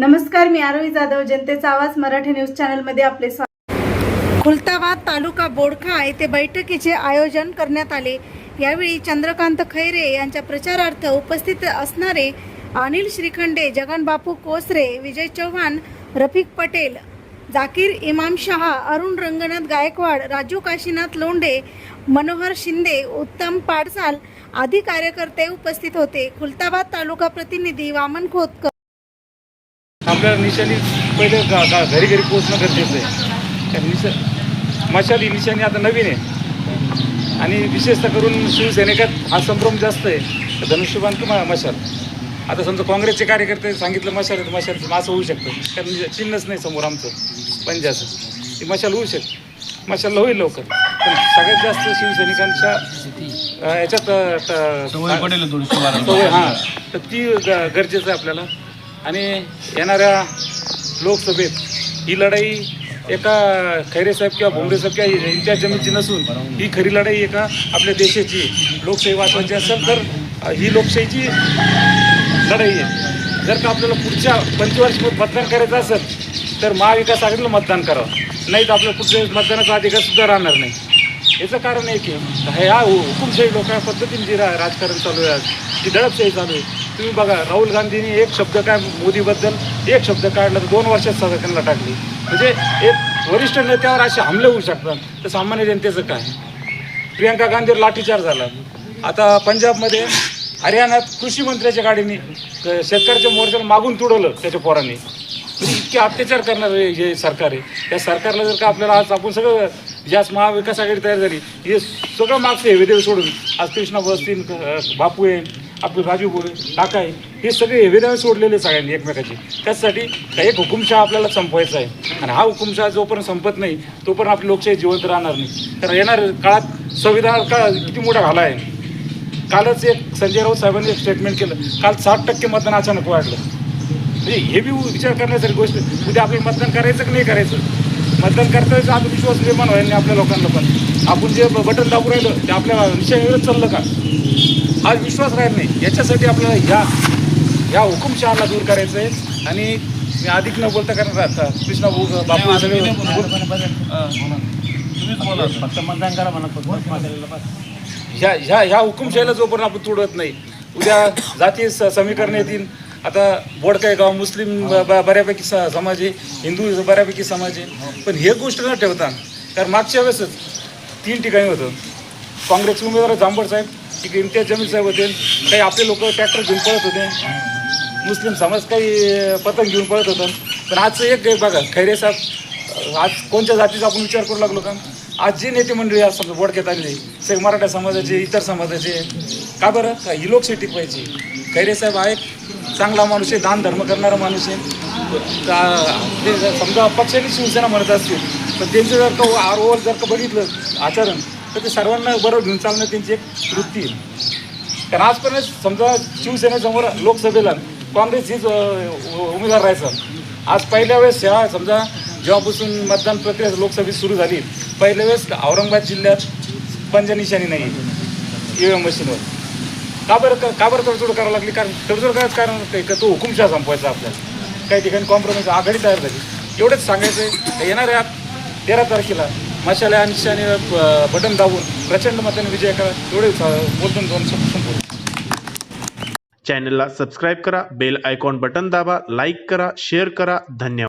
नमस्कार मी आरोही जाधव जनतेचा आवाज मराठी न्यूज चॅनलमध्ये आपले स्वागत. खुलताबाद तालुका बोडखा येथे बैठकीचे आयोजन करण्यात आले. यावेळी चंद्रकांत खैरे यांच्या प्रचारार्थ उपस्थित असणारे अनिल श्रीखंडे जगनबापू कोसरे विजय चव्हाण रफिक पटेल जाकीर इमाम शहा अरुण रंगनाथ गायकवाड राजू काशीनाथ लोंढे मनोहर शिंदे उत्तम पाडसाल आदी कार्यकर्ते उपस्थित होते. खुलताबाद तालुका प्रतिनिधी वामन खोतकर आपल्याला निशाणी पहिले गा गा घरी घरी पोहोचणं गरजेचं आहे. त्या निशा मशाल ही निशाणी आता नवीन आहे. आणि विशेषतः करून शिवसैनिकात हा संभ्रम जास्त आहे. धनुष्यबाण किंवा मशाल. आता समजा काँग्रेसचे कार्यकर्ते सांगितलं मशाल तर मशालचं असं होऊ शकतं. कारण चिन्हच नाही समोर आमचं. पंजाचं ती मशाल होऊ शकते. मशालला होईल लवकर. पण सगळ्यात जास्त शिवसैनिकांच्या याच्यात सवय हां. तर ती गरजेचं आहे आपल्याला. आणि येणाऱ्या लोकसभेत ही लढाई एका खैरे साहेब किंवा भोंगरे साहेब किंवा यांच्या जमीनची नसून ही खरी लढाई एका आपल्या देशाची लोकशाही वाचवायची असेल तर ही लोकशाहीची लढाई आहे. जर का आपल्याला पुढच्या पंचवार्षिक मतदान करायचं असेल तर महाविकास आघाडीला मतदान करावं. नाही तर आपल्या पुढच्या मतदानाचा अधिकार सुद्धा राहणार नाही. याचं कारण आहे. की ह्या हुकुमशाही लोकांच्या पद्धतीने जी राजकारण चालू आहे आज ती दडपशाही चालू आहे तुम्ही बघा राहुल गांधींनी एक शब्द काय मोदीबद्दल एक शब्द काढला तर दोन वर्षात सजा त्यांना टाकली. म्हणजे एक वरिष्ठ नेत्यावर असे हमले होऊ शकतात तर सामान्य जनतेचं काय? प्रियंका गांधीवर लाठीचार झाला. आता पंजाबमध्ये हरियाणात कृषी मंत्र्याच्या गाडीने शेतकऱ्याच्या मोर्चाला मागून तुडवलं त्याच्या पोरांनी. म्हणजे इतके अत्याचार करणार हे सरकार आहे त्या सरकारला जर का आपल्याला आज आपण सगळं ज्यास महाविकास आघाडी तयार झाली हे सगळं मागचं हे विदेव सोडून. आज कृष्णा बसतील बापू आहे. आपलं राजू बोले काका आहे हे सगळे एव्हिडन्स सोडलेले सगळ्यांनी एकमेकाचे. त्याचसाठी एक हुकुमशहा आपल्याला संपवायचा आहे. आणि हा हुकुमशहा जोपर्यंत संपत नाही तोपर्यंत आपली लोकशाही जिवंत राहणार नाही. तर येणार काळात संविधान का किती मोठा घाला आहे. कालच एक संजय राऊत साहेबांनी एक स्टेटमेंट केलं काल साठ टक्के मतदान अचानक वाढलं. म्हणजे हे बी विचार करण्यासारखी गोष्ट उद्या आपल्याला मतदान करायचं की नाही करायचं? मतदान करता करताना आत्मविश्वास निर्माण व्हायला नाही आपल्या लोकांना पण. आपण जे बटन दाबू राहिलं ते आपल्या विषयावरच चाललं का? हा विश्वास राहील नाही. याच्यासाठी आपल्याला ह्या ह्या हुकुमशहाला दूर करायचं आहे. आणि मी अधिक न बोलता कारण आता कृष्णा भाऊ बापू सगळे फक्त मतदान करा म्हणा ह्या ह्या ह्या हुकुमशाहीला जोपर्यंत आपण तोडत नाही उद्या जाती स- समीकरण येतील. आता बोडकाय गाव मुस्लिम ब- ब- बऱ्यापैकी स समाज आहे. हिंदू बऱ्यापैकी समाज आहे. पण हे गोष्ट न ठेवता कारण मागच्या वेळेसच तीन ठिकाणी होतं. काँग्रेसचे उमेदवार जांभड साहेब. तिकडे इम्तियाज जमील साहेब होते काही आपले लोक ट्रॅक्टर घेऊन पळत होते. मुस्लिम समाज काही पतंग घेऊन पळत होतं. पण आजचं एक बघा खैरे साहेब आज कोणत्या जातीचा आपण विचार करू लागलो का? आज जे नेते मंडळी आज समजा बोडक्यात आलेले सगळे मराठा समाजाचे इतर समाजाचे का बरं? का ही लोकशाही टिकवायची खैरे साहेब हा एक चांगला माणूस आहे दान धर्म करणारा माणूस आहे. का ते जर समजा पक्षाने शिवसेना म्हणत असतील पण त्यांचं जर का आर ओवर जर का बघितलं आचरण तर ते सर्वांना बरोबर घेऊन चालणं त्यांची एक वृत्ती आहे. कारण आजपर्यंत समजा शिवसेनेसमोर लोकसभेला काँग्रेस हीच उमेदवार राहायचा. आज पहिल्या वेळेस ह्या समजा जेव्हापासून मतदान प्रक्रिया लोकसभेत सुरू झाली पहिल्या वेळेस औरंगाबाद जिल्ह्यात पंचनिशाणी नाही ई व्ही एम मशीनवर. का बरं का का बरं तडजोड करावं लागली? कारण तडजोड करायचं कारण का तो हुकुमशहा संपवायचा आपल्याला. काही ठिकाणी कॉम्प्रोमाइज आघाडी तयार झाली. एवढंच सांगायचं आहे येणाऱ्या तेरा तारखेला मशाला आणि निशाने बटन दाबून प्रचंड मताने विजय करा एवढे बोलून दोन संपूर्ण चॅनलला सबस्क्राईब करा बेल आयकॉन बटन दाबा लाईक करा शेअर करा धन्यवाद.